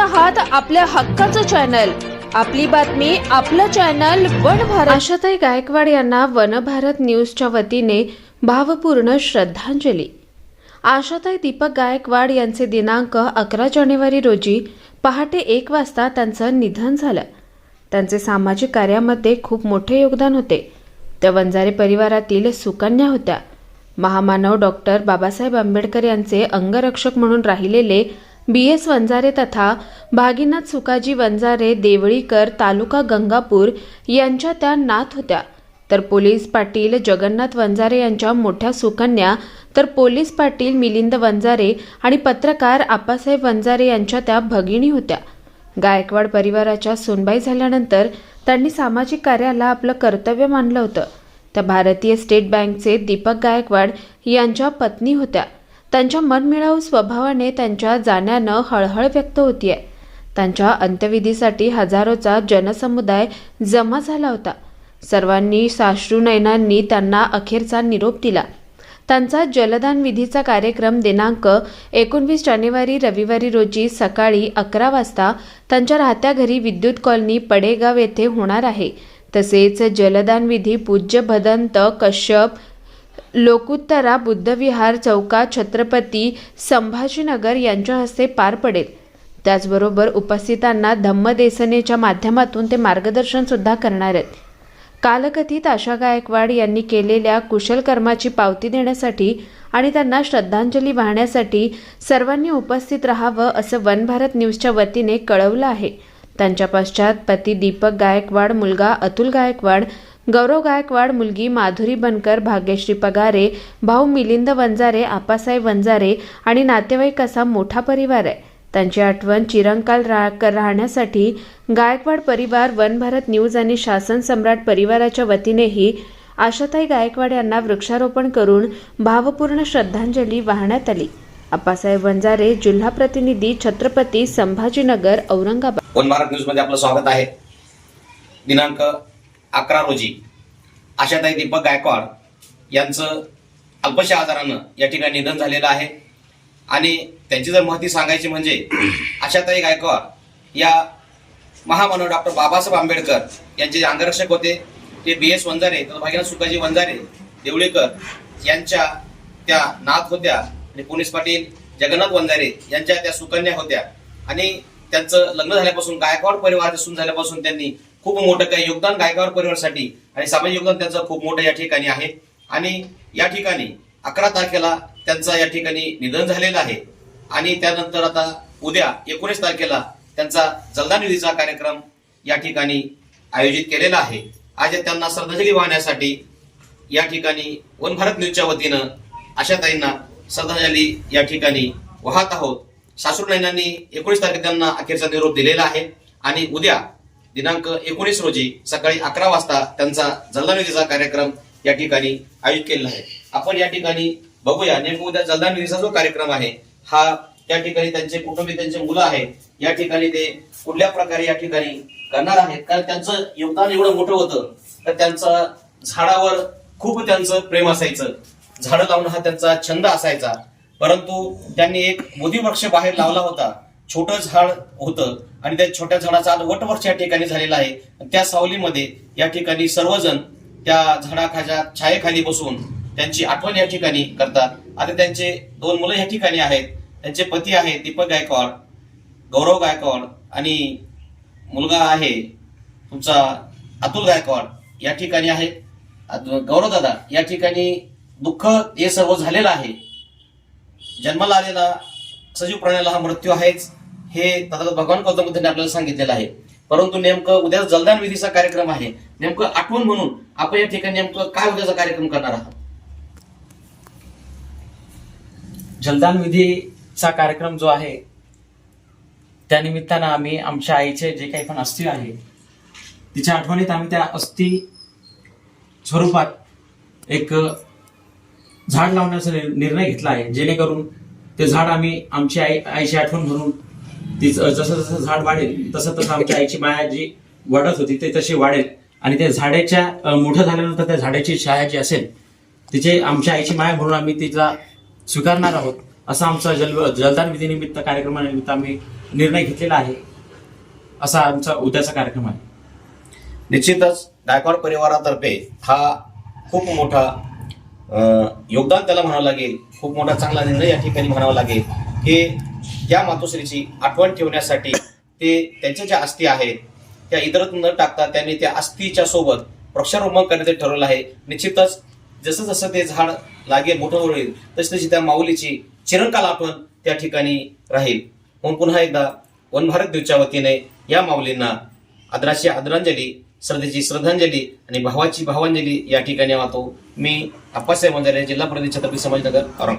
आहात आपल्या हक्काचं चॅनल आपली बातमी आपलं चॅनल वन भारत. आशाताई गायकवाड यांना वन भारत न्यूजच्या वतीने भावपूर्ण श्रद्धांजली. आशाताई दीपक गायकवाड यांचे दिनांक अकरा जानेवारी रोजी पहाटे एक वाजता त्यांचं निधन झालं. त्यांचे सामाजिक कार्यामध्ये खूप मोठे योगदान होते. त्या वंजारे परिवारातील सुकन्या होत्या. महामानव डॉक्टर बाबासाहेब आंबेडकर यांचे अंगरक्षक म्हणून राहिलेले बी एस वंजारे तथा भागीनाथ सुकाजी वंजारे देवळीकर तालुका गंगापूर यांच्या त्या नात होत्या. तर पोलीस पाटील जगन्नाथ वंजारे यांच्या मोठ्या सुकन्या तर पोलीस पाटील मिलिंद वंजारे आणि पत्रकार आप्पासाहेब वंजारे यांच्या त्या भगिनी होत्या. गायकवाड परिवाराच्या सुनबाई झाल्यानंतर त्यांनी सामाजिक कार्याला आपलं कर्तव्य मानलं होतं. त्या भारतीय स्टेट बँकचे दीपक गायकवाड यांच्या पत्नी होत्या. त्यांच्या मनमिळावू स्वभावाने त्यांच्या जाण्यानं हळहळ व्यक्त होतीये. त्यांच्या अंत्यविधीसाठी हजारोचा जनसमुदाय जमा झाला होता. सर्वांनी साश्रूनयनांनी त्यांना अखेरचा निरोप दिला. त्यांचा जलदान विधीचा कार्यक्रम दिनांक एकोणवीस जानेवारी रविवारी रोजी सकाळी अकरा वाजता त्यांच्या राहत्या घरी विद्युत कॉलनी पडेगाव येथे होणार आहे. तसेच जलदान विधी पूज्य भदंत कश्यप लोकुत्तरा बुद्धविहार चौकात छत्रपती संभाजीनगर यांच्या हस्ते पार पडेल. त्याचबरोबर उपस्थितांना धम्मदेसनेच्या माध्यमातून ते मार्गदर्शन सुद्धा करणार आहेत. कालकथित आशा गायकवाड यांनी केलेल्या कुशल कर्माची पावती देण्यासाठी आणि त्यांना श्रद्धांजली वाहण्यासाठी सर्वांनी उपस्थित राहावं असं वन भारत न्यूजच्या वतीने कळवलं आहे. त्यांच्या पश्चात पती दीपक गायकवाड मुलगा अतुल गायकवाड गौरव गायकवाड मुलगी माधुरी बनकर भाग्यश्री पगारे भाऊ मिलिंद वंजारे आपासाहेब वंजारे आणि नातेवाईक असा मोठा परिवार आहे. त्यांची आठवण चिरंकाल रा राहण्यासाठी गायकवाड परिवार वनभारत न्यूज आणि शासन सम्राट परिवाराच्या वतीनेही आशाताई गायकवाड यांना वृक्षारोपण करून भावपूर्ण श्रद्धांजली वाहण्यात आली. आप्पासाहेब वंजारे जिल्हा प्रतिनिधी छत्रपती संभाजीनगर औरंगाबाद. वन भारत न्यूजमध्ये आपलं स्वागत आहे. दिनांक अकरा रोजी. आशाताई दीपक गायकवाड यांचं अल्पशा आजारानं या ठिकाणी निधन झालेलं आहे. आणि त्यांची जर महती सांगायची म्हणजे आशाताई गायकवाड या महामानव डॉक्टर बाबासाहेब आंबेडकर यांचे जे अंगरक्षक होते ते बी एस वंजारे तर भागीनाथ सुकाजी वंजारे देवळेकर यांच्या त्या नाथ होत्या आणि पोलीस पाटील जगन्नाथ वंजारे यांच्या त्या सुकन्या होत्या. आणि त्यांचं लग्न झाल्यापासून गायकवाड परिवार दिसून झाल्यापासून त्यांनी खूप मोठं काही योगदान गायकवाड परिवारासाठी आणि सामाजिक योगदान त्यांचं खूप मोठं या ठिकाणी आहे. आणि या ठिकाणी अकरा तारखेला त्यांचं या ठिकाणी निधन झालेलं आहे. आणि त्यानंतर आता उद्या एकोणीस तारखेला त्यांचा जलदानिधीचा कार्यक्रम या ठिकाणी आयोजित केलेला आहे. आज त्यांना श्रद्धांजली वाहण्यासाठी या ठिकाणी वन भारत न्यूजच्या वतीनं आशाताईंना श्रद्धांजली या ठिकाणी वाहत आहोत. सासूरनयनांनी एकोणीस तारखे त्यांना अखेरचा निरोप दिलेला आहे. आणि उद्या दिनांक एकोणीस रोजी सकाळी अकरा वाजता त्यांचा जलदानिधीचा कार्यक्रम या ठिकाणी आयोजित केलेला आहे. आपण या ठिकाणी बघूया नेमकं उद्या जलदानिधीचा जो कार्यक्रम आहे हा त्या ठिकाणी त्यांचे कुटुंबीय त्यांचे मुलं आहेत या ठिकाणी ते कुठल्या प्रकारे या ठिकाणी करणार आहेत? कारण त्यांचं योगदान एवढं मोठं होतं तर त्यांचं झाडावर खूप त्यांचं प्रेम असायचं. झाडं लावणं हा त्यांचा छंद असायचा. परंतु त्यांनी एक मोदी वृक्ष बाहेर लावला होता. छोटं झाड होतं आणि त्या छोट्या झाडाचा आज वटवृक्ष या ठिकाणी झालेला आहे. त्या सावलीमध्ये या ठिकाणी सर्वजण त्या झाडाखाच्या छायेखाली बसून त्यांची आठवण या ठिकाणी करतात. आता त्यांचे दोन मुलं या ठिकाणी आहेत. त्यांचे पती आहेत दीपक गायकवाड गौरव गायकवाड आणि मुलगा आहे तुमचा अतुल गायकवाड या ठिकाणी आहे. गौरव दादा या ठिकाणी दुःख हे सर्व झालेलं आहे. जन्माला आलेला सजीव प्राण्याला हा मृत्यू आहेच. हे तथा भगवान गौतम बुद्धांनी आपल्याला सांगितलेलं आहे. परंतु नेमकं उद्या जलदान विधीचा कार्यक्रम आहे. नेमकं आठवण म्हणून आपण या ठिकाणी नेमकं काय उद्याचा कार्यक्रम करणार आहात? जलदान विधीचा कार्यक्रम जो आहे त्या निमित्तानं आम्ही आमच्या आईचे जे काही पण अस्थी आहे तिच्या आठवणीत आम्ही त्या अस्थि स्वरूपात एक झाड लावण्याचा निर्णय घेतला आहे. जेणेकरून ते झाड आम्ही आमची आई आईची आठवण म्हणून ती जसं जसं झाड वाढेल तसं तसं आमच्या आईची माया जी वाढत होती ते तशी वाढेल. आणि त्या झाडाच्या मोठं झाल्यानंतर त्या झाडाची छाया जी असेल तिचे आमच्या आईची माया म्हणून आम्ही तिचा स्वीकारणार आहोत. असा आमचा जल जलदान विधीनिमित्त कार्यक्रमानिमित्त आम्ही निर्णय घेतलेला आहे. असा आमचा उद्याचा कार्यक्रम आहे. निश्चितच गायकवाड परिवारातर्फे हा खूप मोठा योगदान त्याला म्हणावं लागेल. खूप मोठा चांगला निर्णय या ठिकाणी म्हणावा लागेल की या मातोश्रीची आठवण ठेवण्यासाठी ते त्यांच्या ज्या अस्थी आहेत त्या इतरत न टाकता त्यांनी त्या अस्थीच्या सोबत वृक्षारोपण करण्याचे ठरवलं आहे. निश्चितच जसं जसं ते झाड लागेल मोठं होईल तशी तशी त्या माऊलीची चिरंकाल आठवण त्या ठिकाणी राहील. म्हणून पुन्हा एकदा वन भारत दिवच्या वतीने या माऊलींना आदराची आदरांजली श्रद्धेची श्रद्धांजली आणि भावाची भावांजली या ठिकाणी वाहतो. मी अप्पासाहेब मंजारे जिल्हा प्रदेश छत्रपती समाजनगर औरंगाबाद.